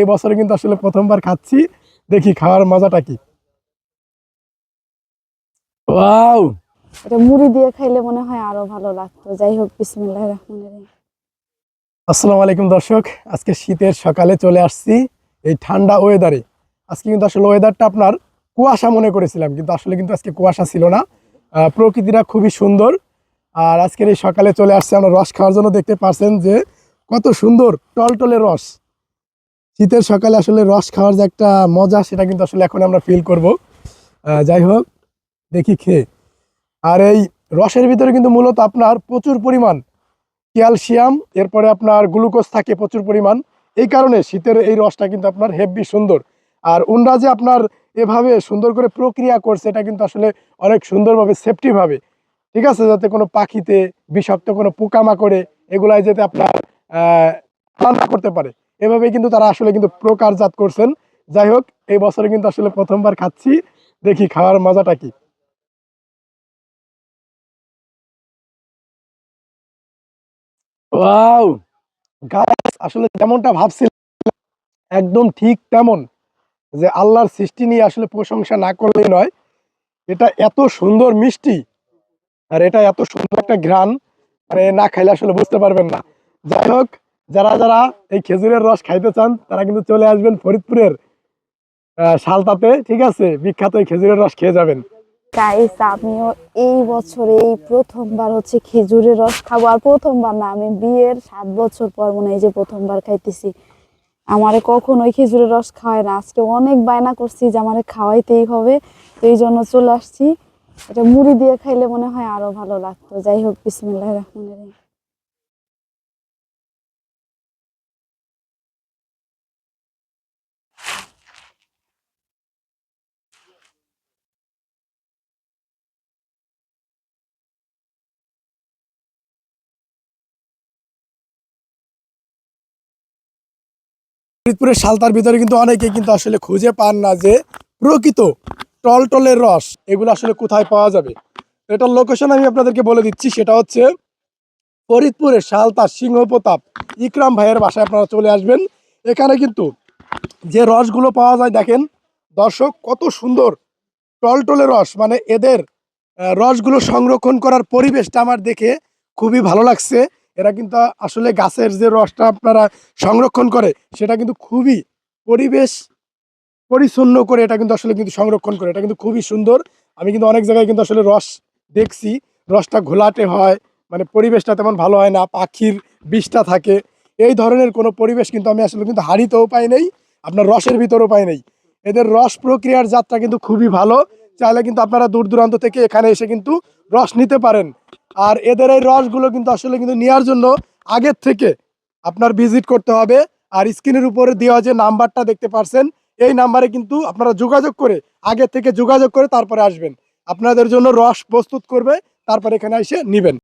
এই বছরে কিন্তু আসলে প্রথমবার খাচ্ছি। দেখি খাওয়ার মজাটা কি? ওয়াও! এটা মুড়ি দিয়ে খাইলে মনে হয় আরও ভালো লাগতো। যাই হোক বিসমিল্লাহ আসসালামু আলাইকুম দর্শক আজকে শীতের সকালে চলে আসছি এই ঠান্ডা ওয়েদারে। আজকে কিন্তু আসলে ওয়েদারটা আপনার কুয়াশা মনে করেছিলাম কিন্তু আসলে কিন্তু আজকে কুয়াশা ছিল না। প্রকৃতিটা খুবই সুন্দর। আর আজকের এই সকালে চলে আসছে আমরা রস খাওয়ার জন্য। দেখতে পাচ্ছেন যে কত সুন্দর টলটলে রস। শীতের সকালে আসলে রস খাওয়ার যে একটা মজা সেটা কিন্তু আসলে এখন আমরা ফিল করব। যাই হোক দেখি খেয়ে। আর এই রসের ভিতরে কিন্তু মূলত আপনার প্রচুর পরিমাণ ক্যালসিয়াম এরপরে আপনার গ্লুকোজ থাকে প্রচুর পরিমাণ। এই কারণে শীতের এই রসটা কিন্তু আপনার হেভি সুন্দর। আর উনরা যে আপনার এভাবে সুন্দর করে প্রক্রিয়া করছে এটা কিন্তু আসলে অনেক সুন্দরভাবে সেফটিভাবে ঠিক আছে? যাতে কোনো পাখিতে বিষাক্ত কোনো পোকামাকড়ে এগুলাই যাতে আপনার আহ, করতে পারে। এভাবে কিন্তু তারা আসলে কিন্তু প্রকারজাত করছেন। যাই হোক, এই বছরে কিন্তু আসলে প্রথমবার খাচ্ছি। দেখি খাওয়ার মজাটা কি। ওয়াও! গাছ আসলে যেমনটা ভাবছিলাম, একদম ঠিক তেমন যে আল্লাহর সৃষ্টি নিয়ে আসলে প্রশংসা না করলেই নয়। এটা এত সুন্দর মিষ্টি আর এটা এত সুন্দর একটা ঘ্রাণ মানে না খাইলে আসলে বুঝতে পারবেন না। যাই হোক যারা যারা এই খেজুরের রস খাইতে চান, তারা কিন্তু চলে আসবেন ফরিদপুরের শালতাতে, ঠিক আছে? বিখ্যাত এই খেজুরের রস খেয়ে যাবেন। গাইস আমিও এই বছরে এই প্রথমবার হচ্ছে খেজুরের রস খাব, আর প্রথমবার না, আমি বিয়ের সাত বছর পর মনে হয় যে প্রথমবার খাইতেছি। আমারে কখনোই খেজুরের রস খাওয়ায় না। আজকে অনেক বায়না করছি যে আমারে খাওয়াইতেই হবে, তো এই জন্য চলে আসছি। এটা মুড়ি দিয়ে খাইলে মনে হয় আরও ভালো লাগতো। যাই হোক বিসমিল্লাহ রহমানির ফরিদপুরের শালতার ভিতরে কিন্তু অনেকে কিন্তু আসলে খুঁজে পান না যে প্রকৃত টলটলের রস এগুলো আসলে কোথায় পাওয়া যাবে। এটার লোকেশন আমি আপনাদেরকে বলে দিচ্ছি, সেটা হচ্ছে ফরিদপুরের শালতা সিংহ প্রতাপ ইকরাম ভাইয়ের বাসায় আপনারা চলে আসবেন। এখানে কিন্তু যে রসগুলো পাওয়া যায়, দেখেন দর্শক, কত সুন্দর টলটলে রস মানে এদের রসগুলো সংরক্ষণ করার পরিবেশটা আমার দেখে খুবই ভালো লাগছে। এরা কিন্তু আসলে গাছের যে রসটা আপনারা সংরক্ষণ করে, সেটা কিন্তু খুবই পরিবেশ পরিচ্ছন্ন করে এটা কিন্তু আসলে কিন্তু সংরক্ষণ করে। এটা কিন্তু খুবই সুন্দর। আমি কিন্তু অনেক জায়গায় কিন্তু আসলে রস দেখছি। রসটা ঘোলাটে হয় মানে পরিবেশটা তেমন ভালো হয় না, পাখির বিষটা থাকে। এই ধরনের কোনো পরিবেশ কিন্তু আমি আসলে কিন্তু হাড়িতেও পাই নেই, আপনার রসের ভিতরেও পাই নেই। এদের রস প্রক্রিয়ার যাত্রা কিন্তু খুবই ভালো। চাইলে কিন্তু আপনারা দূর দূরান্ত থেকে এখানে এসে কিন্তু রস নিতে পারেন। আর এদের এই রসগুলো কিন্তু আসলে কিন্তু নেওয়ার জন্য আগের থেকে আপনার ভিজিট করতে হবে। আর স্ক্রিনের উপরে দেওয়া যে নাম্বারটা দেখতে পারছেন, এই নাম্বারে কিন্তু আপনারা যোগাযোগ করে, আগে থেকে যোগাযোগ করে তারপরে আসবেন। আপনাদের জন্য রস প্রস্তুত করবে, তারপরে এখানে এসে নেবেন।